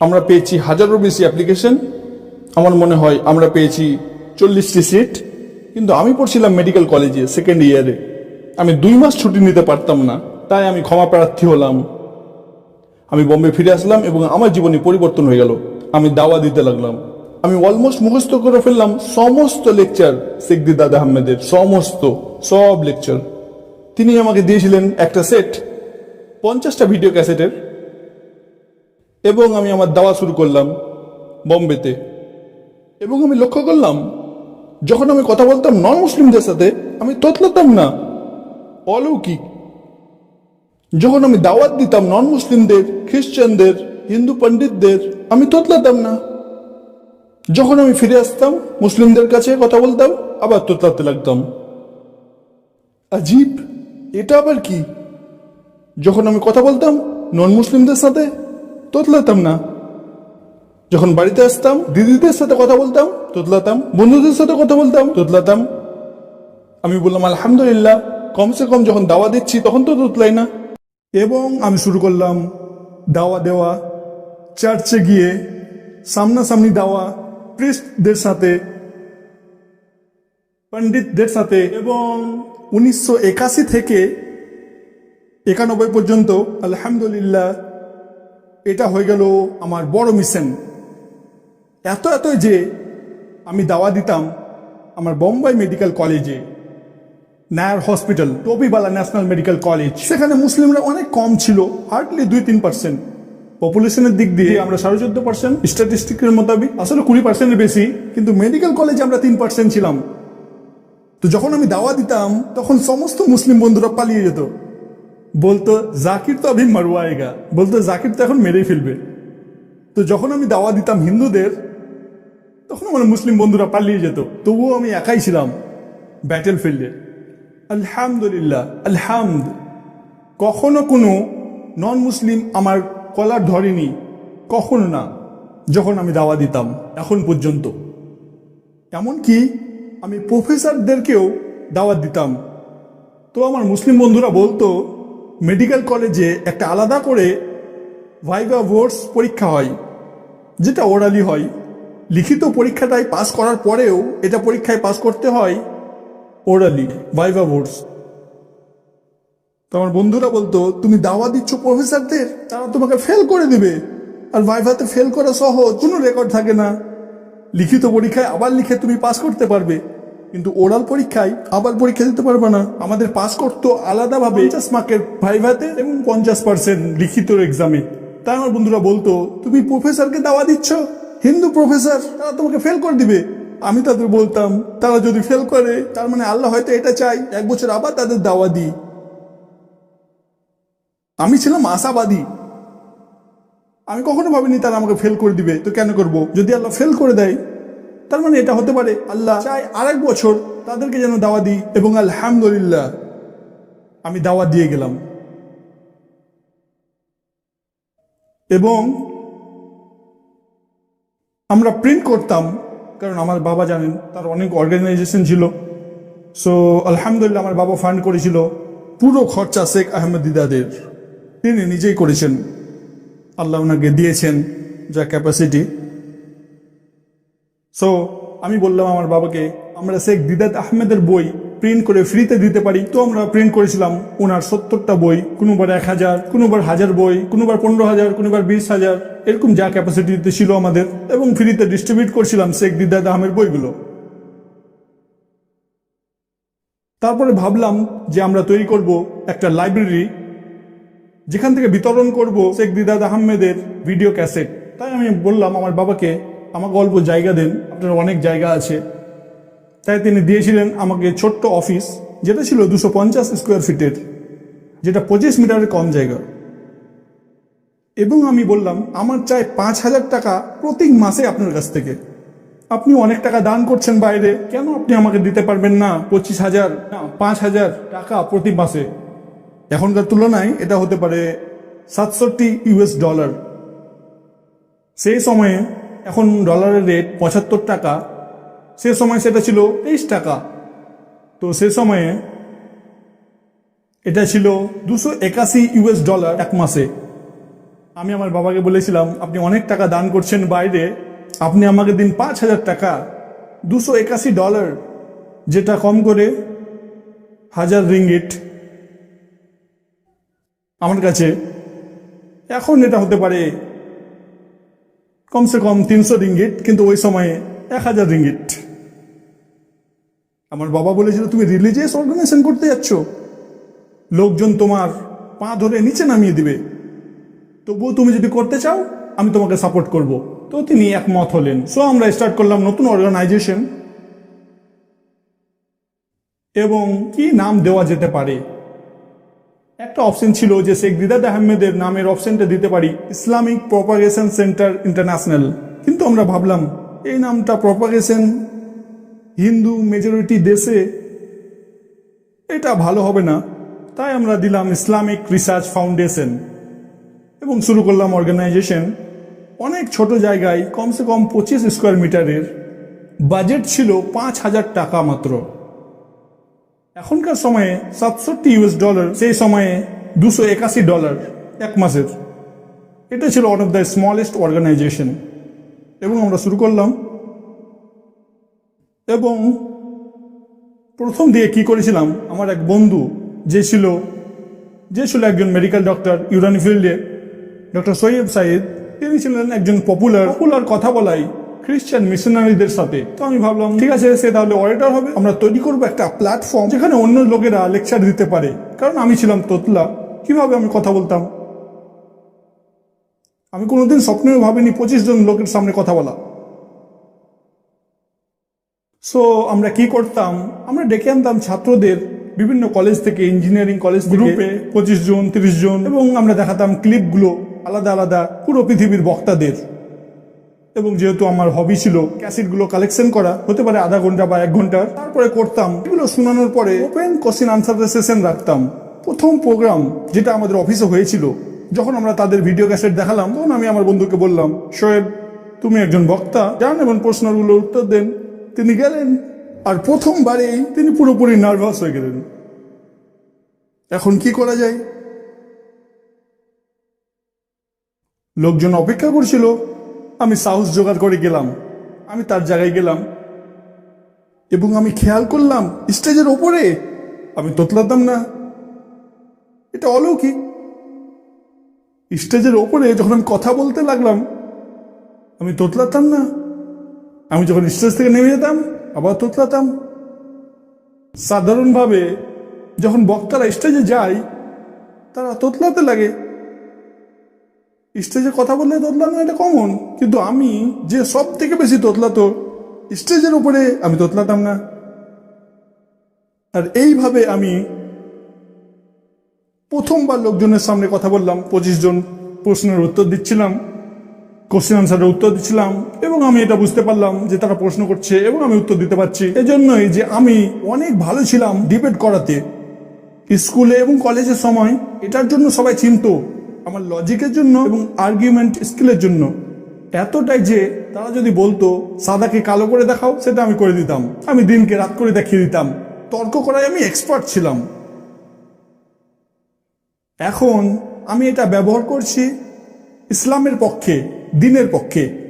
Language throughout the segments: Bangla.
আমরা পেয়েছি হাজারোর বেশি অ্যাপ্লিকেশন আমার মনে হয় আমরা পেয়েছি চল্লিশটি সিট কিন্তু আমি পড়ছিলাম মেডিকেল কলেজে সেকেন্ড ইয়ারে আমি দুই মাস ছুটি নিতে পারতাম না, তাই আমি ক্ষমা প্রার্থী হলাম। আমি বম্বে ফিরে আসলাম এবং আমার জীবনে পরিবর্তন হয়ে গেল। আমি দাওয়া দিতে লাগলাম। আমি অলমোস্ট মুখস্থ করে ফেললাম সমস্ত লেকচার শেখদি দাদা আহমেদের, সমস্ত, সব লেকচার তিনি আমাকে দিয়েছিলেন একটা সেট পঞ্চাশটা ভিডিও ক্যাসেটের এবং আমি আমার দাওয়া শুরু করলাম বম্বেতে। এবং আমি লক্ষ্য করলাম, যখন আমি কথা বলতাম নন মুসলিমদের সাথে, আমি ততলাতাম না, অলৌকিক। যখন আমি দাওয়াত দিতাম নন মুসলিমদের খ্রিস্টানদের, হিন্দু পণ্ডিতদের, আমি ততলাতাম না। যখন আমি ফিরে আসতাম, মুসলিমদের কাছে কথা বলতাম, আবার তোতলাতে লাগতাম। আজীব, এটা আবার কি? যখন আমি কথা বলতাম নন মুসলিমদের সাথে তোতলাতাম না। যখন বাড়িতে আসতাম, দিদিদের সাথে কথা বলতাম, তোতলাতাম। বন্ধুদের সাথে কথা বলতাম, তোতলাতাম। আমি বললাম, আলহামদুলিল্লাহ, কমসে কম যখন দাওয়া দিচ্ছি, তখন তো তোতলাই না। এবং আমি শুরু করলাম দাওয়া দেওয়া। চার্চে গিয়ে সামনাসামনি দাওয়া, প্রিস্টদের সাথে, পণ্ডিতদের সাথে এবং উনিশশো একাশি থেকে একানব্বই পর্যন্ত, আলহামদুলিল্লাহ এটা হয়ে গেল আমার বড় মিশন এত এত যে আমি দাওয়া দিতাম আমার বোম্বাই মেডিকেল কলেজে, Nair hospital, Topiwala national medical college. সেখানে মুসলিমরা অনেক কম ছিল হার্ডলি দুই তিন পার্সেন্ট পপুলেশনের দিক দিয়ে আমরা সাড়ে চোদ্দ পার্সেন্ট স্ট্যাটিস্টিকের মোতাবেক আসলে কুড়ি পার্সেন্টের বেশি, কিন্তু মেডিকেল কলেজে আমরা তিন পার্সেন্ট ছিলাম। তো যখন আমি দাওয়া দিতাম, তখন সমস্ত মুসলিম বন্ধুরা পালিয়ে যেত। বলতো, জাকির তো আভি মারওয়ায়েগা। বলতো, জাকির তো এখন মেরেই ফেলবে। তো যখন আমি দাওয়া দিতাম হিন্দুদের, তখন আমার মুসলিম বন্ধুরা পালিয়ে যেত। তবুও আমি একাই ছিলাম ব্যাটেল ফিল্ডে আলহামদুলিল্লাহ, আলহামদ। কখনো কোনো নন মুসলিম আমার কলার ধরেনি, কখনো না, যখন আমি দাওয়া দিতাম, এখন পর্যন্ত। এমনকি আমি প্রফেসরদেরকেও দাওয়াত দিতাম। তো আমার মুসলিম বন্ধুরা বলতো মেডিকেল কলেজে একটা আলাদা করে ভাইভা ভোর্স পরীক্ষা হয়, যেটা ওরালি হয়। লিখিত পরীক্ষাটায় পাস করার পরেও এটা পরীক্ষায় পাস করতে হয় ওরালি ভাইভা ভোর্স তো আমার বন্ধুরা বলতো, তুমি দাওয়া দিচ্ছ প্রফেসরদের, তারা তোমাকে ফেল করে দিবে। আর ভাইভাতে ফেল করা সহজ, কোনো রেকর্ড থাকে না। লিখিত পরীক্ষায় আবার লিখে তুমি পাস করতে পারবে। কিন্তু ওরাল পরীক্ষায় আবার পরীক্ষা দিতে পারবে না। আমাদের পাস করতো আলাদাভাবে পঞ্চাশ মার্কের ভাইভাতে এবং পঞ্চাশ পার্সেন্ট লিখিত এক্সামে তাই আমার বন্ধুরা বলতো, তুমি প্রফেসরকে দাওয়া দিচ্ছ? হিন্দু প্রফেসর তারা তোমাকে ফেল করে দিবে। আমি তাদের বলতাম, তারা যদি ফেল করে, তার মানে আল্লাহ হয়তো এটা চাই এক বছর আবার তাদের দাওয়া দিই। আমি ছিলাম আশাবাদী। আমি কখনো ভাবিনি তারা আমাকে ফেল করে দিবে। তো কেন করব? যদি আল্লাহ ফেল করে দেয় তার মানে এটা হতে পারে আল্লাহ চাই আরেক বছর তাদেরকে যেন দাওয়া দিই এবং আলহামদুলিল্লাহ আমি দাওয়া দিয়ে গেলাম। এবং আমরা প্রিন্ট করতাম, কারণ আমার বাবা জানেন, তার অনেক অর্গানাইজেশন ছিল। সো আলহামদুলিল্লাহ আমার বাবা ফান্ড করেছিল। পুরো খরচা শেখ আহমেদ দিদাদের। তিনি নিজেই করেছেন। আল্লাহ ওনাকে দিয়েছেন যা ক্যাপাসিটি সো আমি বললাম আমার বাবাকে, আমরা শেখ দিদাত আহমেদের বই প্রিন্ট করে ফ্রিতে দিতে পারি। তো আমরা প্রিন্ট করেছিলাম ওনার সত্তরটা বই, কোনোবার এক হাজার, কোনোবার হাজার বই, কোনোবার পনেরো হাজার, কোনোবার বিশ হাজার, এরকম যা ক্যাপাসিটিতে ছিল আমাদের, এবং ফ্রিতে ডিস্ট্রিবিউট করছিলাম শেখ দিদাত আহমেদ বইগুলো। তারপরে ভাবলাম যে আমরা তৈরি করব একটা লাইব্রেরি যেখান থেকে বিতরণ করব শেখ দিদাদ আহমেদের ভিডিও ক্যাসেট তাই আমি বললাম আমার বাবাকে আমাকে অল্প জায়গা দেন, আপনার অনেক জায়গা আছে। তাই তিনি দিয়েছিলেন আমাকে ছোট্ট অফিস, যেটা ছিল দুশো পঞ্চাশ স্কোয়ার ফিটের যেটা পঁচিশ মিটারের কম জায়গা। এবং আমি বললাম, আমার চাই পাঁচ হাজার টাকা প্রতি মাসে আপনার কাছ থেকে। আপনি অনেক টাকা দান করছেন বাইরে, কেন আপনি আমাকে দিতে পারবেন না? পঁচিশ হাজার, না, পাঁচ হাজার টাকা প্রতি মাসে। এখনকার তুলনায় এটা হতে পারে সাতষট্টি ইউএস ডলার। সেই সময়ে এখন ডলারের রেট পঁচাত্তর টাকা, সে সময় সেটা ছিল তেইশ টাকা। তো সে সময়ে এটা ছিল দুশো একাশি ইউএস ডলার এক মাসে। আমি আমার বাবাকে বলেছিলাম, আপনি অনেক টাকা দান করছেন বাইরে, আপনি আমাকে দিন পাঁচ হাজার টাকা, দুশো একাশি ডলার যেটা কম করে হাজার রিঙ্গিট আমার কাছে এখন এটা হতে পারে কমসে কম তিনশো রিঙ্গিট কিন্তু ওই সময়ে এক হাজার রিঙ্গিট আমার বাবা বলেছিল, তুমি রিলিজিয়াস অর্গানাইজেশন করতে যাচ্ছ। লোকজন তোমার পা ধরে নিচে নামিয়ে দিবে। তবুও তুমি যদি করতে চাও, আমি তোমাকে সাপোর্ট করব। তো তিনি একমত হলেন। সো আমরা স্টার্ট করলাম নতুন অর্গানাইজেশন এবং কি নাম দেওয়া যেতে পারে? একটা অপশন ছিল যে শেখ দিদাদ আহমেদের নামের অপশনটা দিতে পারি ইসলামিক প্রপাগেশন সেন্টার ইন্টারন্যাশনাল কিন্তু আমরা ভাবলাম, এই নামটা প্রপাগেশন হিন্দু মেজরিটি দেশে এটা ভালো হবে না। তাই আমরা দিলাম ইসলামিক রিসার্চ ফাউন্ডেশন এবং শুরু করলাম অর্গানাইজেশন অনেক ছোট জায়গায় কমসে কম পঁচিশ স্কোয়ার মিটারের বাজেট ছিল পাঁচ হাজার টাকা মাত্র। এখনকার সময়ে সাতষট্টি ইউএস ডলার সেই সময়ে দুশো একাশি ডলার এক মাসের। এটা ছিল one of the smallest organization এবং আমরা শুরু করলাম। এবং প্রথম দিয়ে কি করেছিলাম, আমার এক বন্ধু, যে ছিল যে ছিল একজন মেডিকেল ডক্টর ইউরানি ফিল্ডে ডক্টর সৈয়দ সাইদ, তিনি ছিলেন একজন পপুলার পপুলার কথা বলাই খ্রিস্টান মিশনারিদের সাথে। তো আমি ভাবলাম ঠিক আছে সে তাহলে অরেটার হবে। আমরা তৈরি করব একটা প্ল্যাটফর্ম যেখানে অন্য লোকেরা লেকচার দিতে পারে। কারণ আমি ছিলাম তোতলা। কীভাবে আমি কথা বলতাম? আমি কোনোদিন স্বপ্নেও ভাবিনি পঁচিশ জন লোকের সামনে কথা বলা। সো আমরা কি করতাম? আমরা ডেকে আনতাম ছাত্রদের বিভিন্ন কলেজ থেকে ইঞ্জিনিয়ারিং কলেজ গ্রুপে পঁচিশ জন তিরিশ জন। এবং আমরা দেখাতাম ক্লিপগুলো আলাদা আলাদা পুরো পৃথিবীর বক্তাদের। এবং যেহেতু আমার হবি ছিল ক্যাসেটগুলো কালেকশন করা, হতে পারে আধা ঘণ্টা বা এক ঘণ্টার, তারপরে করতাম। এগুলো শোনানোর পরে ওপেন কোশ্চেন আনসার সেশন রাখতাম। প্রথম প্রোগ্রাম যেটা আমাদের অফিসে হয়েছিল, যখন আমরা তাদের ভিডিও ক্যাসেট দেখালাম, তখন আমি আমার বন্ধুকে বললাম শোয়েব তুমি একজন বক্তা, যান এবং প্রশ্নগুলোর উত্তর দেন। তিনি গেলেন, আর প্রথমবারেই তিনি পুরোপুরি নার্ভাস হয়ে গেলেন। এখন কি করা যায়? লোকজন অপেক্ষা করছিল আমি সাহস জোগাড় করে গেলাম। আমি তার জায়গায় গেলাম। এবং আমি খেয়াল করলাম, স্টেজের ওপরে। আমি তোতলাতাম না। এটা অলৌকিক। স্টেজের ওপরে যখন আমি কথা বলতে লাগলাম, আমি তোতলাতাম না। আমি যখন স্টেজ থেকে নেমে যেতাম, আবার তোতলাতাম। সাধারণভাবে যখন বক্তারা স্টেজে যায়, তারা তোতলাতে লাগে। স্টেজে কথা বললে তোতলানো এটা কমন কিন্তু আমি যে সব থেকে বেশি তোতলাতো স্টেজের উপরে আমি তোতলাতাম না। আর এইভাবে আমি প্রথমবার লোকজনের সামনে কথা বললাম, পঁচিশ জন প্রশ্নের উত্তর দিচ্ছিলাম কোশ্চেন আনসারের উত্তর দিচ্ছিলাম, এবং আমি এটা বুঝতে পারলাম যে তারা প্রশ্ন করছে এবং আমি উত্তর দিতে পারছি। এজন্যই যে আমি অনেক ভালো ছিলাম ডিবেট করাতে। স্কুলে এবং কলেজের সময় এটার জন্য সবাই চিনতো। আমার লজিকের জন্য এবং আর্গুমেন্ট স্কিলের জন্য। এতটাই যে তারা যদি বলতো, সাদাকে কালো করে দেখাও, সেটা আমি করে দিতাম। আমি দিনকে রাত করে দেখিয়ে দিতাম। তর্ক করায় আমি এক্সপার্ট ছিলাম। এখন আমি এটা ব্যবহার করছি ইসলামের পক্ষে, দিনের পক্ষে।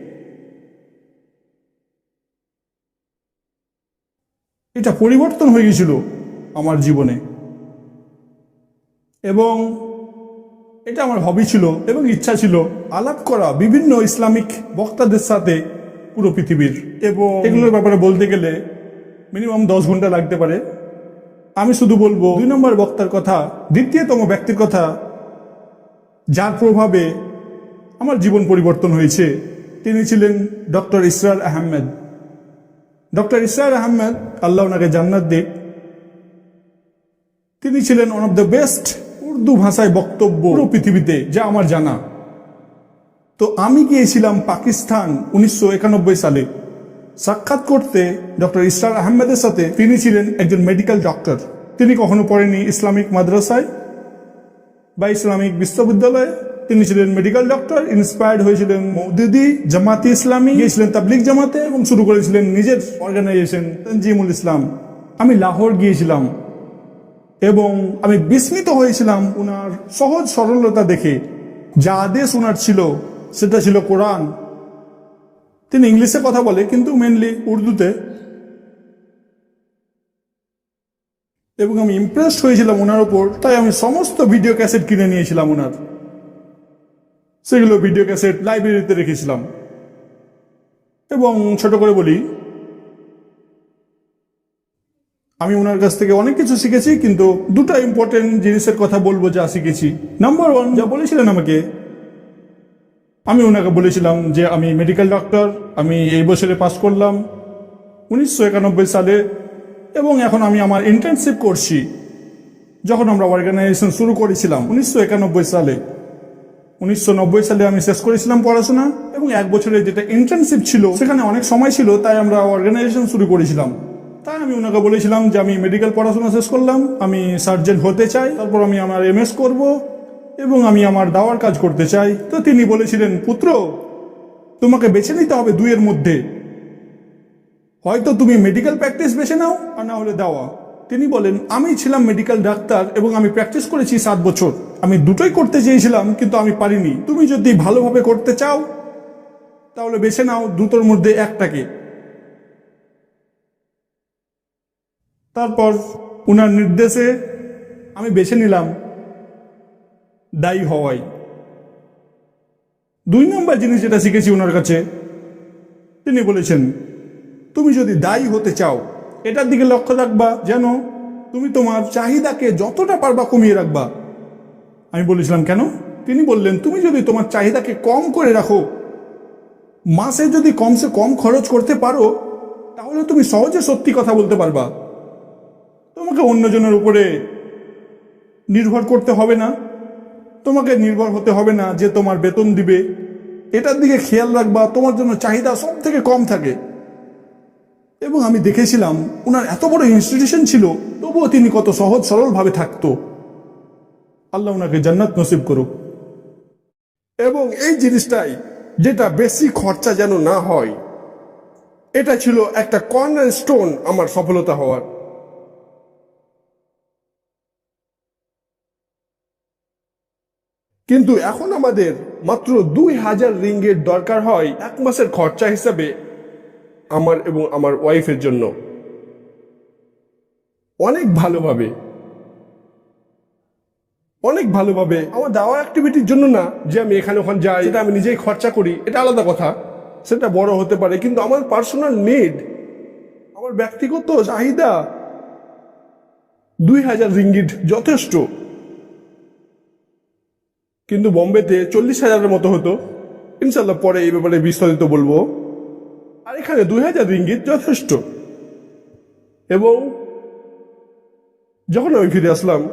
এটা পরিবর্তন হয়ে গেছিল আমার জীবনে। এবং এটা আমার হবি ছিল এবং ইচ্ছা ছিল আলাপ করা বিভিন্ন ইসলামিক বক্তাদের সাথে পুরো পৃথিবীর। এবং এগুলোর ব্যাপারে বলতে গেলে মিনিমাম দশ ঘণ্টা লাগতে পারে। আমি শুধু বলব দুই নম্বর বক্তার কথা দ্বিতীয়তম ব্যক্তির কথা যার প্রভাবে আমার জীবন পরিবর্তন হয়েছে তিনি ছিলেন ডক্টর ইসরার আহমেদ। ডক্টর ইসরার আহমেদ আল্লাহ ওনাকে জান্নাত দিক। তিনি ছিলেন one of the best Urdu ভাষায় বক্তব্য পুরো পৃথিবীতে, যা আমার জানা। তো আমি গিয়েছিলাম পাকিস্তান উনিশশো একানব্বই সালে। সাক্ষাৎ করতে ডক্টর ইসরার আহমেদের সাথে তিনি ছিলেন একজন মেডিকেল ডক্টর তিনি কখনো পড়েনি ইসলামিক মাদ্রাসায় বা ইসলামিক বিশ্ববিদ্যালয়ে। তিনি ছিলেন মেডিকেল ডক্টর ইন্সপায়ার্ড হয়েছিলেন মৌদুদি, জামাতি ইসলামী, গিয়েছিলেন তাবলিক জামাতে এবং শুরু করেছিলেন নিজের অর্গানাইজেশন তঞ্জিমুল ইসলাম। আমি লাহোর গিয়েছিলাম। এবং আমি বিস্মিত হয়েছিলাম ওনার সহজ সরলতা দেখে। যা আদেশ ওনার ছিল, সেটা ছিল কোরআন। তিনি ইংলিশে কথা বলে, কিন্তু মেনলি উর্দুতে। এবং আমি ইমপ্রেসড হয়েছিলাম ওনার ওপর, তাই আমি সমস্ত ভিডিও ক্যাসেট কিনে নিয়েছিলাম ওনার সেগুলো ভিডিও ক্যাসেট লাইব্রেরিতে রেখেছিলাম। এবং ছোট করে বলি আমি ওনার কাছ থেকে অনেক কিছু শিখেছি, কিন্তু দুটা ইম্পর্টেন্ট জিনিসের কথা বলব যা শিখেছি। নাম্বার ওয়ান যা বলেছিলেন আমাকে, আমি ওনাকে বলেছিলাম যে আমি মেডিকেল ডক্টর আমি এই বছরে পাস করলাম উনিশশো একানব্বই সালে, এবং এখন আমি আমার ইন্টার্নশিপ করছি, যখন আমরা অর্গানাইজেশন শুরু করেছিলাম উনিশশো একানব্বই সালে। উনিশশো নব্বই সালে আমি শেষ করেছিলাম পড়াশোনা, এবং এক বছরের যেটা ইন্টার্নশিপ ছিল, সেখানে অনেক সময় ছিল, তাই আমরা অর্গানাইজেশন শুরু করেছিলাম। তাই আমি ওনাকে বলেছিলাম যে আমি মেডিকেল পড়াশোনা শেষ করলাম, আমি সার্জেন্ট হতে চাই, তারপর আমি আমার এমএস করব এবং আমি আমার দাওয়ার কাজ করতে চাই। তো তিনি বলেছিলেন, পুত্র, তোমাকে বেছে নিতে হবে দুইয়ের মধ্যে। হয়তো তুমি মেডিকেল প্র্যাকটিস বেছে নাও, আর না হলে দেওয়া। তিনি বলেন, আমি ছিলাম মেডিকেল ডাক্তার এবং আমি প্র্যাকটিস করেছি সাত বছর। আমি দুটোই করতে চেয়েছিলাম, কিন্তু আমি পারিনি। তুমি যদি ভালোভাবে করতে চাও, তাহলে বেছে নাও দুটোর মধ্যে একটাকে। তারপর উনার নির্দেশে আমি বেছে নিলাম দায়ী হওয়াই। দুই নম্বর জিনিস যেটা শিখেছি ওনার কাছে, তিনি বলেছেন, তুমি যদি দায়ী হতে চাও, এটার দিকে লক্ষ্য রাখবা যেন তুমি তোমার চাহিদাকে যতটা পারবা কমিয়ে রাখবা। আমি বলেছিলাম, কেন? তিনি বললেন, তুমি যদি তোমার চাহিদাকে কম করে রাখো, মাসে যদি কমসে কম খরচ করতে পারো, তাহলে তুমি সহজে সত্যি কথা বলতে পারবা। তোমাকে অন্যজনের উপরে নির্ভর করতে হবে না। তোমাকে নির্ভর হতে হবে না যে তোমার বেতন দিবে। এটার দিকে খেয়াল রাখবা, তোমার জন্য চাহিদা সব থেকে কম থাকে। এবং আমি দেখেছিলাম ওনার এত বড় ইনস্টিটিউশন ছিল, তবুও তিনি কত সহজ সরলভাবে থাকতো। আল্লাহ ওনাকে জান্নাত নসিব করুক। এবং এই জিনিসটাই যেটা বেশি খরচা যেন না হয়, এটা ছিল একটা কর্নার স্টোন আমার সফলতা হওয়ার। কিন্তু এখন আমাদের মাত্র দুই হাজার রিঙ্গের দরকার হয় এক মাসের খরচা হিসাবে আমার এবং আমার ওয়াইফের জন্য। অনেক ভালোভাবে। অনেক ভালোভাবে। আমার দাওয়া অ্যাক্টিভিটির জন্য না যে আমি এখানে ওখানে যাই, সেটা আমি নিজেই খরচা করি, এটা আলাদা কথা। সেটা বড় হতে পারে, কিন্তু আমার পার্সোনাল নিড আমার ব্যক্তিগত চাহিদা দুই হাজার রিঙ্গিট যথেষ্ট। কিন্তু বোম্বেতে চল্লিশ হাজারের মতো হতো। ইনশাল্লাহ পরে এই ব্যাপারে বিস্তারিত বলব। আর এখানে দুই হাজার রিঙ্গিত যথেষ্ট। এবং যখন আমি ফিরে আসলাম,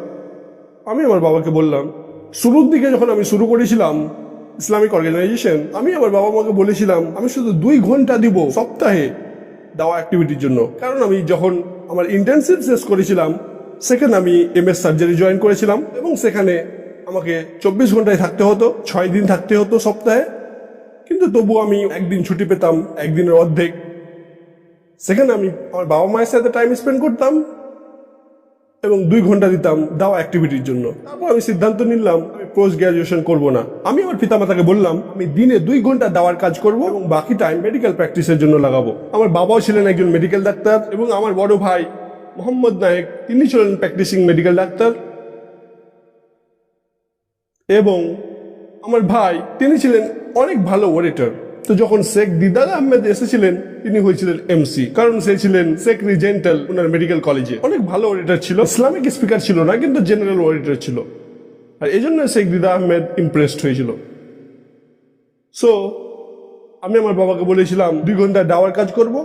আমি আমার বাবাকে বললাম, শুরুর দিকে যখন আমি শুরু করেছিলাম ইসলামিক অর্গানাইজেশন আমি আমার বাবা মাকে বলেছিলাম, আমি শুধু দুই ঘণ্টা দিব সপ্তাহে দাওয়া অ্যাক্টিভিটির জন্য। কারণ আমি যখন আমার ইন্টার্নশিপ শেষ করেছিলাম, সেখানে আমি এম এস সার্জারি জয়েন করেছিলাম এবং সেখানে আমাকে চব্বিশ ঘন্টায় থাকতে হতো, ছয় দিন থাকতে হতো সপ্তাহে। কিন্তু তবু আমি একদিন ছুটি পেতাম, একদিনের অর্ধেক। সেখানে আমি আমার বাবা মায়ের সাথে টাইম স্পেন্ড করতাম এবং দুই ঘণ্টা দিতাম দাওয়া অ্যাক্টিভিটির জন্য। তারপর আমি সিদ্ধান্ত নিলাম, আমি পোস্ট গ্রাজুয়েশন করব না। আমি আমার পিতামাতাকে বললাম, আমি দিনে দুই ঘণ্টা দাওয়ার কাজ করব এবং বাকি টাইম মেডিকেল প্র্যাকটিসের জন্য লাগাবো। আমার বাবাও ছিলেন একজন মেডিকেল ডাক্তার এবং আমার বড় ভাই মোহাম্মদ নায়েক, তিনি ছিলেন প্র্যাকটিসিং মেডিকেল ডাক্তার এবং আমার ভাই, তিনি ছিলেন অনেক ভালো ওরেটর তো যখন শেখ দিদার আহমেদ এসেছিলেন, তিনি হয়েছিলেন এমসি কারণ সে ছিলেন শেখ রিজেন্টাল, ওনার মেডিকেল কলেজে অনেক ভালো ওরেটর ছিল ইসলামিক স্পিকার ছিল না, কিন্তু জেনারেল ওরেটর ছিল। আর এই জন্য শেখ দিদা আহমেদ ইমপ্রেসড হয়েছিল। সো আমি আমার বাবাকে বলেছিলাম, দুই ঘণ্টা ডাওয়ার কাজ করব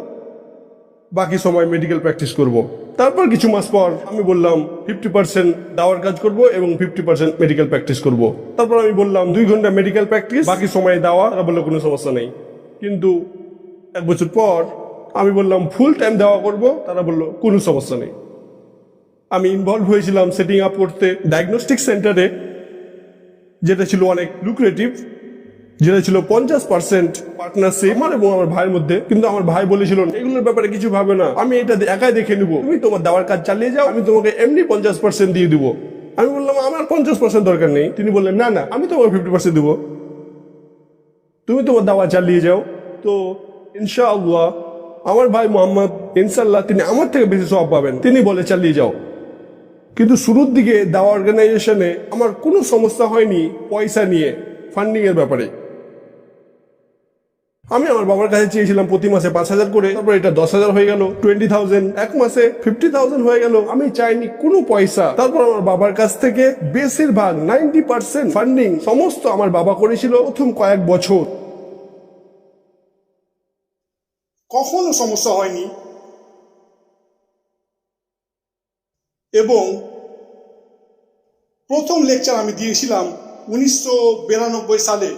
বাকি সময় মেডিকেল প্র্যাকটিস করব। তারপর কিছু মাস পর আমি বললাম, ফিফটি পার্সেন্ট দাওয়ার কাজ করব এবং ফিফটি পার্সেন্ট মেডিকেল প্র্যাকটিস করব। তারপর আমি বললাম, দুই ঘণ্টা মেডিকেল প্র্যাকটিস বাকি সময় দাওয়া, তারা বলল, কোনো সমস্যা নেই। কিন্তু এক বছর পর আমি বললাম ফুল টাইম দেওয়া করব। তারা বলল, কোনো সমস্যা নেই। আমি ইনভলভ হয়েছিলাম সেটিং আপ করতে ডায়াগনস্টিক সেন্টারে যেটা ছিল অনেক লুক্রেটিভ যেটা ছিল পঞ্চাশ পার্সেন্ট পার্টনারশিপ আমার এবং আমার ভাইয়ের মধ্যে, কিন্তু আমার ভাই বলেছিল, এগুলোর ব্যাপারে কিছু ভাবে না, আমি এটা একাই দেখে নিব। তুমি তোমার দেওয়ার কাজ চালিয়ে যাও, আমি তোমাকে এমনি পঞ্চাশ পার্সেন্ট দিয়ে দিব। আমি বললাম, আমার পঞ্চাশ পার্সেন্ট দরকার নেই। তিনি বললেন, না না, আমি তোমাকে ফিফটি পার্সেন্ট দেবো। তুমি তোমার দাওয়া চালিয়ে যাও। তো ইনশাআল্লাহ, আমার ভাই মোহাম্মদ ইনশাল্লাহ তিনি আমার থেকে বেশি সব পাবেন। তিনি বলে, চালিয়ে যাও। কিন্তু শুরুর দিকে দাওয়া অর্গানাইজেশনে আমার কোনো সমস্যা হয়নি পয়সা নিয়ে ফান্ডিং এর ব্যাপারে। আমি আমার বাবার কাছে চেয়েছিলাম প্রতি মাসে পাঁচ হাজার করে, তারপর এটা দশ হাজার হয়ে গেল টোয়েন্টি থাউজেন্ড এক মাসে ফিফটি থাউজেন্ড হয়ে গেল। আমি চাইনি কোনো পয়সা। তারপর আমার বাবার কাছ থেকে বেশিরভাগ নাইনটি পার্সেন্ট ফান্ডিং সমস্ত আমার বাবা করেছিল প্রথম কয়েক বছর। কখনো সমস্যা হয়নি। এবং প্রথম লেকচার আমি দিয়েছিলাম উনিশশো বিরানব্বই সালে,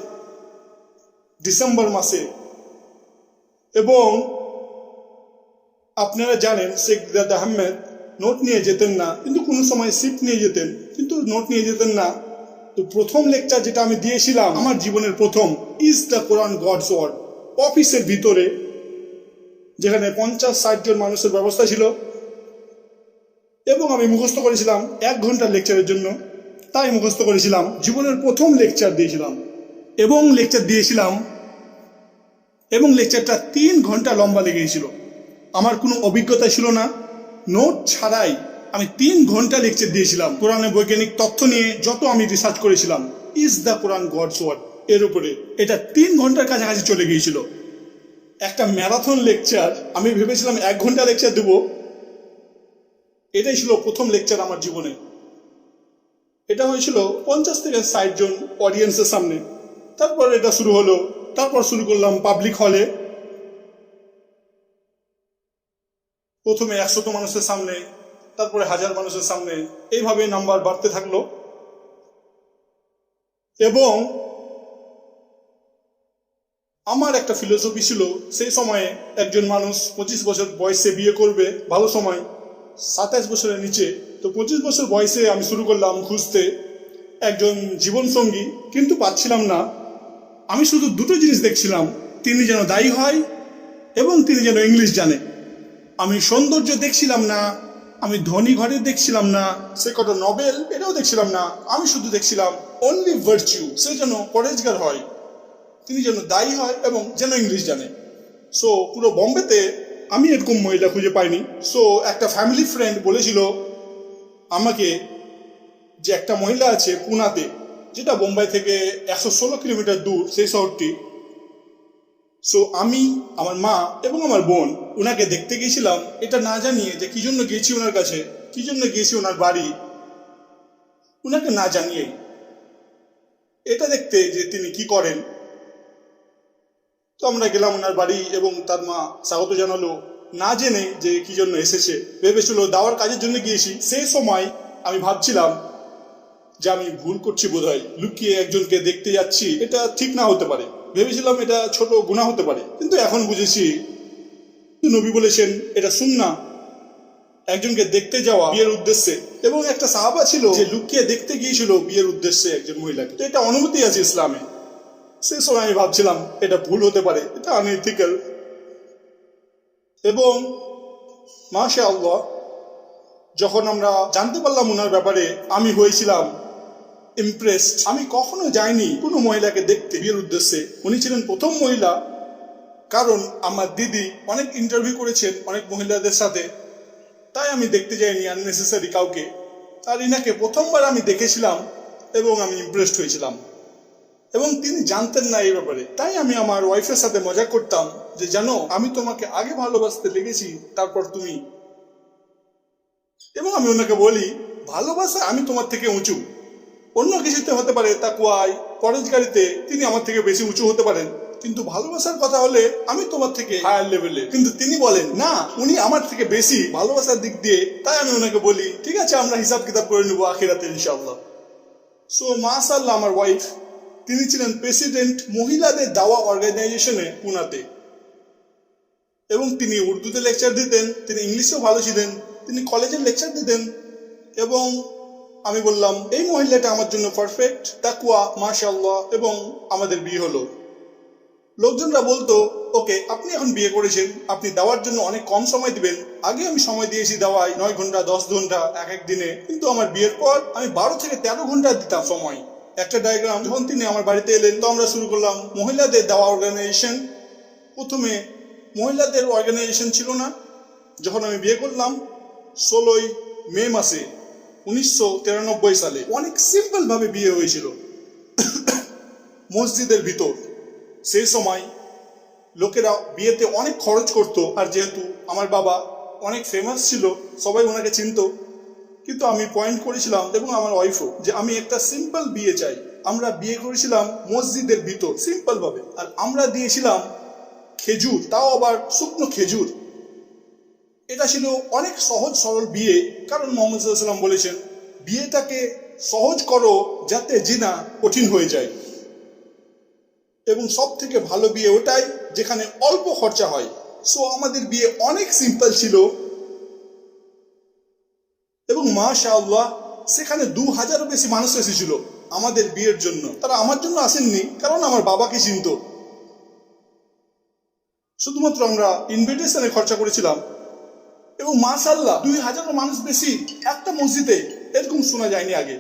ডিসেম্বর মাসে। এবং আপনারা জানেন, শেখ দিদাদ আহমেদ নোট নিয়ে যেতেন না, কিন্তু কোনো সময় সিপ নিয়ে যেতেন, কিন্তু নোট নিয়ে যেতেন না। তো প্রথম লেকচার যেটা আমি দিয়েছিলাম, আমার জীবনের প্রথম is the Quran God's word অফিসের ভিতরে, যেখানে পঞ্চাশ, ষাট জন মানুষের ব্যবস্থা ছিল। এবং আমি মুখস্থ করেছিলাম এক ঘণ্টার লেকচারের জন্য। তাই মুখস্থ করেছিলাম, জীবনের প্রথম লেকচার দিয়েছিলাম। এবং লেকচার দিয়েছিলাম এবং লেকচারটা তিন ঘণ্টা লম্বা লেগেছিল। আমার কোনো অভিজ্ঞতা ছিল না। নোট ছাড়াই আমি তিন ঘণ্টা লেকচার দিয়েছিলাম। কোরআনের বৈজ্ঞানিক তথ্য নিয়ে যত আমি রিসার্চ করেছিলাম is the Quran God's word এর উপরে এটা তিন ঘণ্টার কাছাকাছি চলে গিয়েছিল। একটা ম্যারাথন লেকচার আমি ভেবেছিলাম এক ঘণ্টা লেকচার দেব। এটাই ছিল প্রথম লেকচার আমার জীবনে। এটা হয়েছিল পঞ্চাশ থেকে ষাট জন অডিয়েন্সের সামনে। তারপর এটা শুরু হলো। তারপর শুরু করলাম পাবলিক হলে প্রথমে একশত মানুষের সামনে, তারপরে হাজার মানুষের সামনে এইভাবে নাম্বার বাড়তে থাকল। এবং আমার একটা ফিলোসফি ছিল, সেই সময়ে একজন মানুষ পঁচিশ বছর বয়সে বিয়ে করবে, ভালো সময় সাতাশ বছরের নিচে। তো পঁচিশ বছর বয়সে আমি শুরু করলাম খুঁজতে একজন জীবনসঙ্গী, কিন্তু পাচ্ছিলাম না। আমি শুধু দুটো জিনিস দেখছিলাম, তিনি যেন দায়ী হয় এবং তিনি যেন ইংলিশ জানে। আমি সৌন্দর্য দেখছিলাম না, আমি ধনী ঘরে দেখছিলাম না, সে কত নবেল এটাও দেখছিলাম না, আমি শুধু দেখছিলাম অনলি ভার্চু সে যেন পরেজগার হয়, তিনি যেন দায়ী হয় এবং যেন ইংলিশ জানে। সো পুরো বম্বেতে আমি এরকম মহিলা খুঁজে পাইনি। সো একটা ফ্যামিলি ফ্রেন্ড বলেছিল, আমাকে যে একটা মহিলা আছে পুনাতে যেটা বোম্বাই থেকে একশো ষোলো কিলোমিটার দূর, সেই শহরটি। সো আমি, আমার মা এবং আমার বোন ওনাকে দেখতে গিয়েছিলাম। এটা না জানিয়ে যে কি জন্য গিয়েছি ওনার কাছে, কি জন্য গিয়েছি ওনার বাড়ি ওনাকে না জানিয়েই। এটা দেখতে যে তিনি কি করেন। তো আমরা গেলাম ওনার বাড়ি এবং তার মা স্বাগত জানালো। না জেনে যে কি জন্য এসেছে, ভেবেছিল দাওয়ার কাজের জন্য গিয়েছি। সেই সময় আমি ভাবছিলাম যে আমি ভুল করছি বোধহয়। লুকিয়ে একজনকে দেখতে যাচ্ছি, এটা ঠিক না হতে পারে। ভেবেছিলাম এটা ছোট গুণা হতে পারে। কিন্তু এখন বুঝেছি নবী বলেছেন, এটা শুন না একজনকে দেখতে যাওয়া বিয়ের উদ্দেশ্যে। এবং একটা সাহাবা ছিল যে লুকিয়ে দেখতে গিয়েছিল বিয়ের উদ্দেশ্যে একজন মহিলাকে। তো এটা অনুমতি আছে ইসলামে। সে সময় আমি ভাবছিলাম, এটা ভুল হতে পারে, এটা আনইথিক্যাল এবং মাশা আল্লাহ যখন আমরা জানতে পারলাম ওনার ব্যাপারে, আমি হয়েছিলাম ইমপ্রেসড আমি কখনো যাইনি কোনো মহিলাকে দেখতে। বিয়ের উদ্দেশ্যে উনি ছিলেন প্রথম মহিলা, কারণ আমার দিদি অনেক ইন্টারভিউ করেছেন অনেক মহিলাদের সাথে। তাই আমি দেখতে যাইনি আননেসেসারি কাউকে। আর ইনাকে প্রথমবার আমি দেখেছিলাম এবং আমি ইমপ্রেসড হয়েছিলাম। এবং তিনি জানতেন না এই ব্যাপারে। তাই আমি আমার ওয়াইফের সাথে মজা করতাম যে, জানো, আমি তোমাকে আগে ভালোবাসতে লেগেছি, তারপর তুমি। এবং আমি ওনাকে বলি, ভালোবাসা আমি তোমার থেকে উঁচু। অন্য কিছুতে হতে পারে তা তাকুয়াই পরেশগাড়িতে তিনি আমার থেকে বেশি উঁচু হতে পারেন। কিন্তু ভালোবাসার কথা হলে আমি তোমার থেকে হায়ার লেভেলে কিন্তু তিনি বলেন না উনি আমার থেকে বেশি ভালোবাসার দিক দিয়ে তাই আমি ওনাকে বলি ঠিক আছে আমরা হিসাব কিতাব করে নেব আখিরাতে ইনশাআল্লাহ। সো মাশাল্লাহ আমার ওয়াইফ তিনি ছিলেন প্রেসিডেন্ট মহিলাদের দাওয়া অর্গানাইজেশনে পুনাতে। এবং তিনি উর্দুতে লেকচার দিতেন তিনি ইংলিশেও ভালো ছিলেন তিনি কলেজের লেকচার দিতেন এবং আমি বললাম, এই মহিলাটা আমার জন্য পারফেক্ট তাকুয়া মাশাল্লাহ এবং আমাদের বিয়ে হলো। লোকজনরা বলতো, ওকে, আপনি এখন বিয়ে করেছেন, আপনি দেওয়ার জন্য অনেক কম সময় দিবেন। আগে আমি সময় দিয়েছি দেওয়ায় নয় ঘণ্টা, দশ ঘণ্টা, এক এক দিনে। কিন্তু আমার বিয়ের পর আমি বারো থেকে তেরো ঘণ্টা দিতাম সময়। একটা ডায়াগ্রাম যখন তিনি আমার বাড়িতে এলেন, তো আমরা শুরু করলাম, মহিলাদের দেওয়া অর্গানাইজেশন প্রথমে, মহিলাদের অর্গানাইজেশন ছিল না। যখন আমি বিয়ে করলাম, ষোলোই মে মাসে উনিশশো তিরানব্বই সালে অনেক সিম্পল ভাবে বিয়ে হয়েছিল। মসজিদের ভিতর। সেই সময় লোকেরা বিয়েতে অনেক খরচ করত, আর যেহেতু আমার বাবা অনেক ফেমাস ছিল, সবাই ওনাকে চিনত। কিন্তু আমি পয়েন্ট করেছিলাম, দেখুন আমার ওয়াইফও যে আমি একটা সিম্পল বিয়ে চাই। আমরা বিয়ে করেছিলাম মসজিদের ভিতর সিম্পল ভাবে। আর আমরা দিয়েছিলাম খেজুর, তাও আবার শুকনো খেজুর। এটা ছিল অনেক সহজ, সরল বিয়ে, কারণ মোহাম্মদ সাল্লাম বলেছেন, বিয়েটাকে সহজ করো যাতে জিনা কঠিন হয়ে যায়। এবং সব থেকে ভালো বিয়ে ওটাই, যেখানে অল্প খরচা হয়। সো আমাদের বিয়ে অনেক সিম্পল ছিল। এবং মাশাআল্লাহ, সেখানে দু হাজারও বেশি মানুষ এসেছিল আমাদের বিয়ের জন্য। তারা আমার জন্য আসেননি, কারণ আমার বাবাকে চিনত। শুধুমাত্র আমরা ইনভিটেশনে খরচা করেছিলাম। এবং মাশাল্লাহ দুই হাজারও মানুষ বেশি একটা মসজিদে এরকম শোনা যায়নি আগে,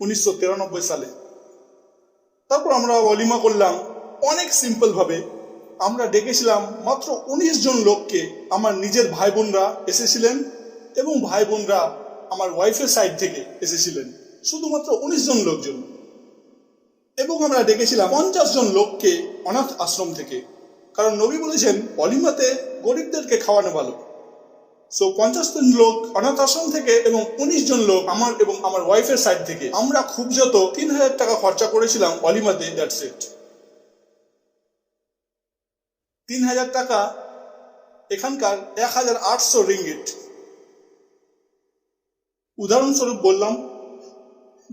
উনিশশো তিরানব্বই সালে। তারপর আমরা অলিমা করলাম, অনেক সিম্পল ভাবে। আমরা ডেকেছিলাম মাত্র উনিশ জন লোককে। আমার নিজের ভাই বোনরা এসেছিলেন এবং ভাই বোনরা আমার ওয়াইফের সাইড থেকে এসেছিলেন, শুধুমাত্র উনিশ জন লোকজন। এবং আমরা ডেকেছিলাম পঞ্চাশ জন লোককে অনাথ আশ্রম থেকে। কারণ নবী বলেছেন, অলিমাতে গরিবদেরকে খাওয়ানো ভালো। সো পঞ্চাশ জন লোক অনাথ আশ্রম থেকে এবং উনিশ জন লোক আমার এবং আমার ওয়াইফের সাইড থেকে। আমরা খুব যত তিন হাজার টাকা খরচা করেছিলাম অলিমাতে দ্যাটস ইট তিন হাজার টাকা এখানকার এক হাজার আটশো রিঙ্গিট উদাহরণস্বরূপ বললাম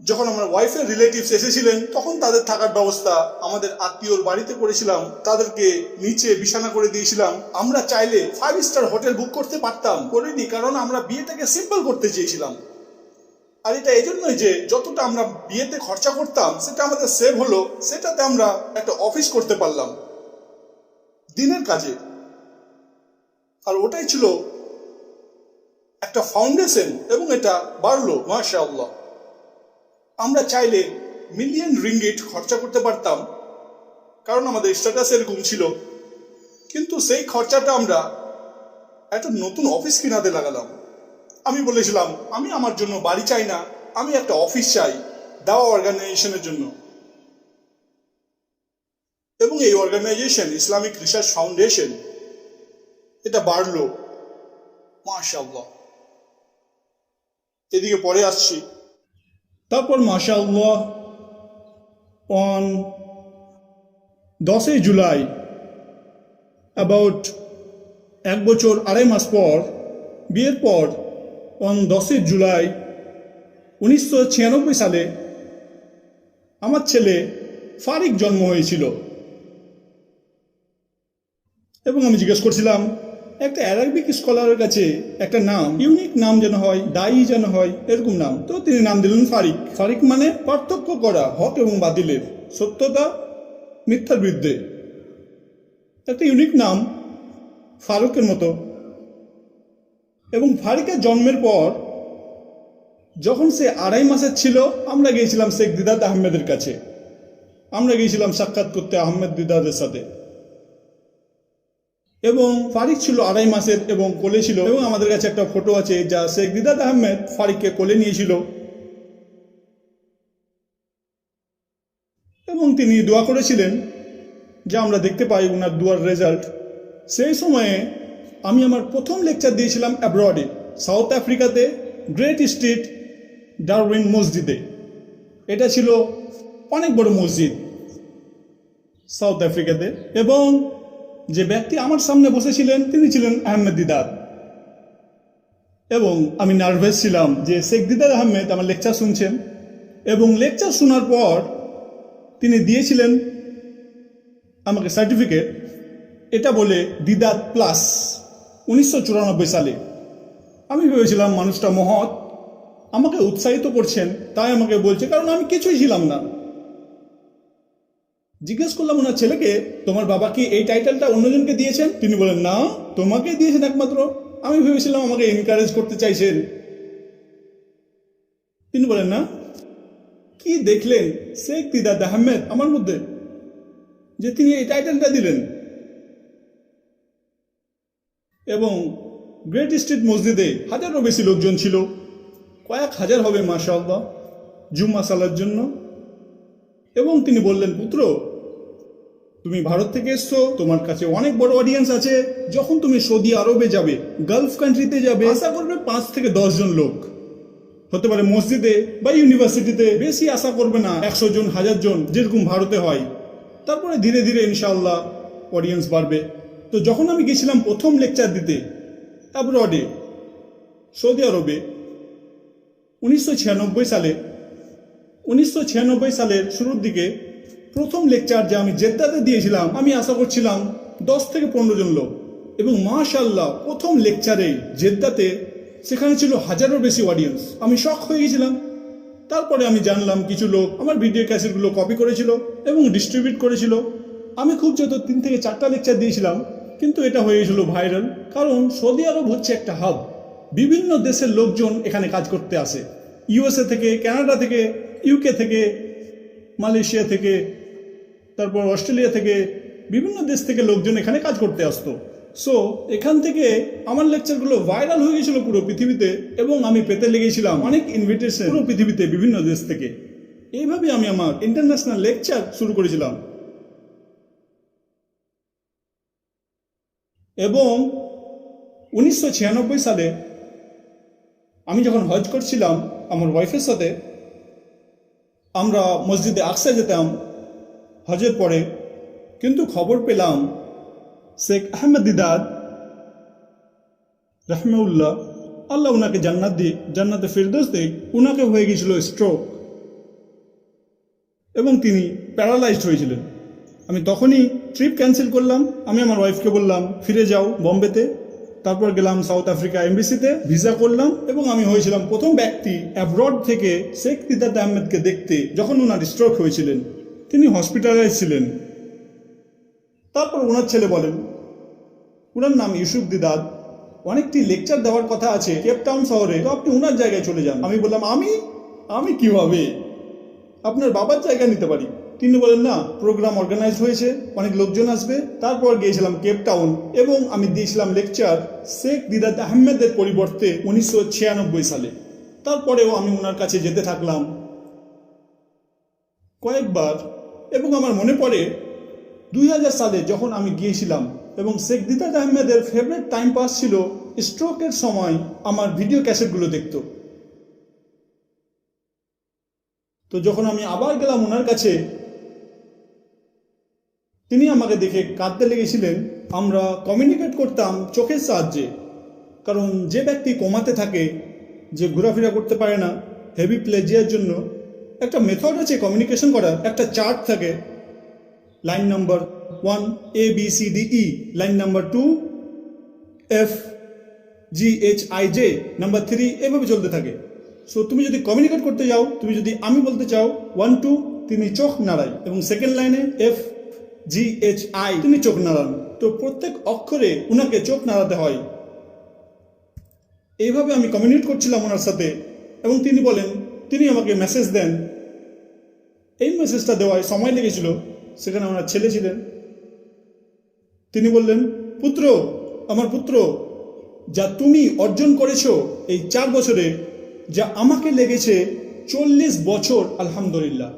যখন আমার ওয়াইফের রিলেটিভস এসেছিলেন, তখন তাদের থাকার ব্যবস্থা আমাদের আত্মীয়র বাড়িতে করেছিলাম। তাদেরকে নিচে বিছানা করে দিয়েছিলাম। আমরা চাইলে ফাইভ স্টার হোটেল বুক করতে পারতাম। করিনি, কারণ আমরা বিয়েটাকে সিম্পল করতে চেয়েছিলাম। আর এটা এই জন্যই যে যতটা আমরা বিয়েতে খরচা করতাম, সেটা আমাদের সেভ হলো, সেটাতে আমরা একটা অফিস করতে পারলাম। দিনের কাজে। আর ওটাই ছিল একটা ফাউন্ডেশন এবং এটা বাড়লো, মাশাআল্লাহ। আমরা চাইলে মিলিয়ন রিঙ্গিট খরচা করতে পারতাম। কারণ আমাদের স্ট্যাটাস এরকম ছিল। কিন্তু সেই খরচাটা আমরা একটা নতুন অফিস কিনাতে লাগালাম। আমি বলেছিলাম, আমি আমার জন্য বাড়ি চাই না, আমি একটা অফিস চাই দাওয়া অর্গানাইজেশনের জন্য। এবং এই অর্গানাইজেশন ইসলামিক রিসার্চ ফাউন্ডেশন এটা বাড়লো। মাশাআল্লাহ। এদিকে পরে আসছি। তারপর মাশাআল্লাহ অন দশই জুলাই অ্যাবাউট এক বছর আড়াই মাস পর, বিয়ের পর অন দশই জুলাই, উনিশশো ছিয়ানব্বই সালে আমার ছেলে ফারিক জন্ম হয়েছিল। এবং আমি জিজ্ঞেস করছিলাম একটা অ্যারাবিক স্কলারের কাছে একটা নাম ইউনিক নাম যেন হয়, দায়ী যেন হয়, এরকম নাম। তো তিনি নাম দিলেন ফারিক। ফারিক মানে পার্থক্য করা, হক এবং বাতিলের। সত্যতা, মিথ্যার বিরুদ্ধে। একটা ইউনিক নাম, ফারুকের মতো। এবং ফারিকের জন্মের পর, যখন সে আড়াই মাসের ছিল, আমরা গিয়েছিলাম শেখ দিদাত আহমেদের কাছে। আমরা গিয়েছিলাম সাক্ষাৎ করতে আহমেদ দিদাদের সাথে। এবং ফারিক ছিল আড়াই মাসের এবং কোলে ছিল। এবং আমাদের কাছে একটা ফটো আছে যা শেখ দিদাত আহমেদ ফারিককে কোলে নিয়েছিল। এবং তিনি দোয়া করেছিলেন যা আমরা দেখতে পাই ওনার দুয়ার রেজাল্ট সেই সময়ে আমি আমার প্রথম লেকচার দিয়েছিলাম অ্যাব্রডে সাউথ আফ্রিকাতে গ্রেট স্ট্রিট ডারউইন মসজিদে। এটা ছিল অনেক বড় মসজিদ সাউথ আফ্রিকাতে এবং যে ব্যক্তি আমার সামনে বসেছিলেন, তিনি ছিলেন আহমেদ দিদার। এবং আমি নার্ভাস ছিলাম যে শেখ দিদার আহমেদ আমার লেকচার শুনছেন। এবং লেকচার শোনার পর তিনি দিয়েছিলেন আমাকে সার্টিফিকেট এটা বলে দিদাত প্লাস উনিশশো চুরানব্বই সালে। আমি ভেবেছিলাম মানুষটা মহৎ, আমাকে উৎসাহিত করছেন, তাই আমাকে বলছে, কারণ আমি কিছুই ছিলাম না। জিজ্ঞেস করলাম ওনার ছেলেকে, তোমার বাবা কি এই টাইটেলটা অন্যজনকে দিয়েছেন? তিনি বলেন না, তোমাকে দিয়েছেন একমাত্র। আমি ভেবেছিলাম আমাকে এনকারেজ করতে চাইছেন। তিনি বলেন, না, কি দেখলেন শেখ দিদাদ আহমেদ আমার মধ্যে, যে তিনি এই টাইটেলটা দিলেন? এবং গ্রেট স্ট্রিট মসজিদে হাজারও বেশি লোকজন ছিল, কয়েক হাজার হবে, মাশাআল্লাহ, জুম্মা সালার জন্য। এবং তিনি বললেন, পুত্র তুমি ভারত থেকে এসছো, তোমার কাছে অনেক বড় অডিয়েন্স আছে। যখন তুমি সৌদি আরবে যাবে গালফ কান্ট্রিতে যাবে, আশা করবে পাঁচ থেকে দশ জন লোক। হতে পারে মসজিদে বা ইউনিভার্সিটিতে বেশি আশা করবে না একশো জন, হাজার জন, যেরকম ভারতে হয়। তারপরে ধীরে ধীরে ইনশাল্লাহ অডিয়েন্স বাড়বে। তো যখন আমি গেছিলাম প্রথম লেকচার দিতে অ্যাব্রডে সৌদি আরবে, উনিশশো ছিয়ানব্বই সালে, উনিশশো ছিয়ানব্বই সালের শুরুর দিকে প্রথম লেকচার যে আমি জেদ্দাতে দিয়েছিলাম, আমি আশা করছিলাম দশ থেকে পনেরো জন লোক। এবং মাশাল্লাহ প্রথম লেকচারে জেদ্দাতে সেখানে ছিল হাজারও বেশি অডিয়েন্স আমি শখ হয়ে গেছিলাম। তারপরে আমি জানলাম কিছু লোক আমার ভিডিও ক্যাসেটগুলো কপি করেছিল এবং ডিস্ট্রিবিউট করেছিল। আমি খুব যত তিন থেকে চারটা লেকচার দিয়েছিলাম, কিন্তু এটা হয়ে গেছিল ভাইরাল কারণ সৌদি আরব হচ্ছে একটা হাব বিভিন্ন দেশের লোকজন এখানে কাজ করতে আসে। ইউএসএ থেকে কানাডা থেকে ইউকে থেকে মালয়েশিয়া থেকে তারপর অস্ট্রেলিয়া থেকে বিভিন্ন দেশ থেকে লোকজন এখানে কাজ করতে আসতো। সো এখান থেকে আমার লেকচারগুলো ভাইরাল হয়ে গেছিল পুরো পৃথিবীতে এবং আমি পেতে লেগেছিলাম অনেক ইনভিটেশন পুরো পৃথিবীতে বিভিন্ন দেশ থেকে। এইভাবে আমি আমার ইন্টারন্যাশনাল লেকচার শুরু করেছিলাম। এবং উনিশশো ছিয়ানব্বই সালে আমি যখন হজ করছিলাম আমার ওয়াইফের সাথে, আমরা মসজিদে আকসা যেতাম হজের পরে। কিন্তু খবর পেলাম, শেখ আহমেদ দিদাদ রহমউল্লাহ আল্লাহ উনাকে জান্নাত দিক জান্নাতে ফিরদোস দিক, উনাকে হয়ে গিয়েছিল স্ট্রোক এবং তিনি প্যারালাইজড হয়েছিলেন। আমি তখনই ট্রিপ ক্যান্সেল করলাম, আমি আমার ওয়াইফকে বললাম, ফিরে যাও বম্বেতে। তারপর গেলাম সাউথ আফ্রিকা এমবিসিতে ভিসা করলাম এবং আমি হয়েছিলাম প্রথম ব্যক্তি অ্যাব্রড থেকে শেখ দিদাত আহমেদকে দেখতে, যখন ওনার স্ট্রোক হয়েছিলেন। তিনি হসপিটালাইজ ছিলেন। তারপর ওনার ছেলে বলেন, ওনার নাম ইউসুফ দিদাদ অনেকটি লেকচার দেওয়ার কথা আছে কেপটাউন শহরে। তো আপনি ওনার জায়গায় চলে যান। আমি বললাম, আমি? আমি কীভাবে? আপনার বাবার জায়গা নিতে পারি? তিনি বলেন, না প্রোগ্রাম অর্গানাইজ হয়েছে, অনেক লোকজন আসবে। তারপর গিয়েছিলাম কেপ টাউন এবং আমি দিয়েছিলাম লেকচার শেখ দিদাত আহমেদের পরিবর্তে উনিশশো ছিয়ানব্বই সালে। তারপরেও আমি ওনার কাছে যেতে থাকলাম। কয়েকবার এবং আমার মনে পড়ে, দুই হাজার সালে যখন আমি গিয়েছিলাম এবং শেখ দিদাত আহমেদের ফেভারিট টাইম পাস ছিল স্ট্রোকের সময়, আমার ভিডিও ক্যাসেটগুলো দেখতো। তো যখন আমি আবার গেলাম ওনার কাছে, তিনি আমাকে দেখে কাঁদতে লেগেছিলেন। আমরা কমিউনিকেট করতাম চোখের সাহায্যে, কারণ যে ব্যক্তি কমাতে থাকে, যে ঘোরাফেরা করতে পারে না হেভি প্লেজিয়ার জন্য একটা মেথড আছে কমিউনিকেশন করার, একটা চার্ট থাকে। Line number one A B C D E line number two F G H I J number three এভাবে চলতে থাকে। সো তুমি যদি কমিউনিকেট করতে যাও, তুমি যদি আমি বলতে চাও ওয়ান টু তিনি চোখ নাড়ায় এবং সেকেন্ড লাইনে এফ জি এইচ আই তিনি চোখ নাড়ান। তো প্রত্যেক অক্ষরে উনাকে চোখ নাড়াতে হয়। এইভাবে আমি কমিউনিকেট করছিলাম ওনার সাথে। এবং তিনি বলেন, তিনি আমাকে মেসেজ দেন এই মেসেজটা দেওয়ায় সময় লেগেছিল। সেখানে ওনার ছেলে ছিলেন। তিনি বললেন, পুত্র, আমার পুত্র, যা তুমি অর্জন করেছ এই চার বছরে, যা আমাকে লেগেছে চল্লিশ বছর, আলহামদুলিল্লাহ।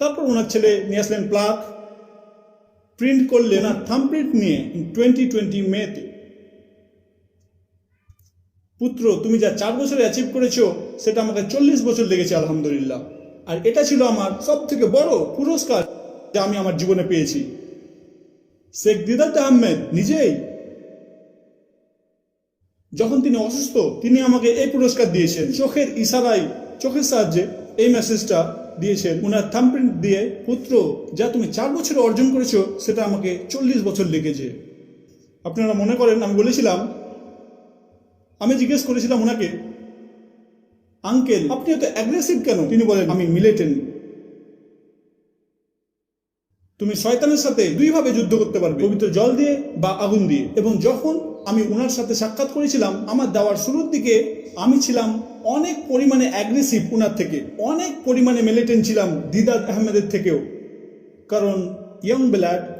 তারপর ওনার ছেলে নিয়ে আসলেন প্লাক প্রিন্ট করলেন আর থাম প্রিন্ট নিয়ে টোয়েন্টি টোয়েন্টি মেতে পুত্র, তুমি যা চার বছরে অ্যাচিভ করেছ, সেটা আমাকে চল্লিশ বছর লেগেছে, আলহামদুলিল্লাহ। আর এটা ছিল আমার সব থেকে বড় পুরস্কার যা আমি আমার জীবনে পেয়েছি। শেখ দিদাত আহমেদ নিজেই যখন তিনি অসুস্থ, তিনি আমাকে এই পুরস্কার দিয়েছেন। চোখের ইশারায়, চোখের সাহায্যে এই মেসেজটা দিয়েছেন। ওনার থামপ্রিন্ট দিয়ে, পুত্র, যা তুমি চার বছরে অর্জন করেছ, সেটা আমাকে চল্লিশ বছর লেগেছে। আপনারা মনে করেন, আমি বলেছিলাম, আমি জিজ্ঞেস করেছিলাম ওনাকে আঙ্কেল, আপনি এত অ্যাগ্রেসিভ কেন? তিনি বলেন, আমি মিলিটেন্ট তুমি শয়তানের সাথে দুইভাবে যুদ্ধ করতে পারবে। পবিত্র জল দিয়ে বা আগুন দিয়ে। এবং যখন আমি ওনার সাথে সাক্ষাৎ করেছিলাম, আমার দেওয়ার শুরুর দিকে আমি ছিলাম অনেক পরিমাণে অ্যাগ্রেসিভ ওনার থেকে। অনেক পরিমাণে মিলিটেন্ট ছিলাম দিদার আহমেদের থেকেও। কারণ ইয়ং ব্লাড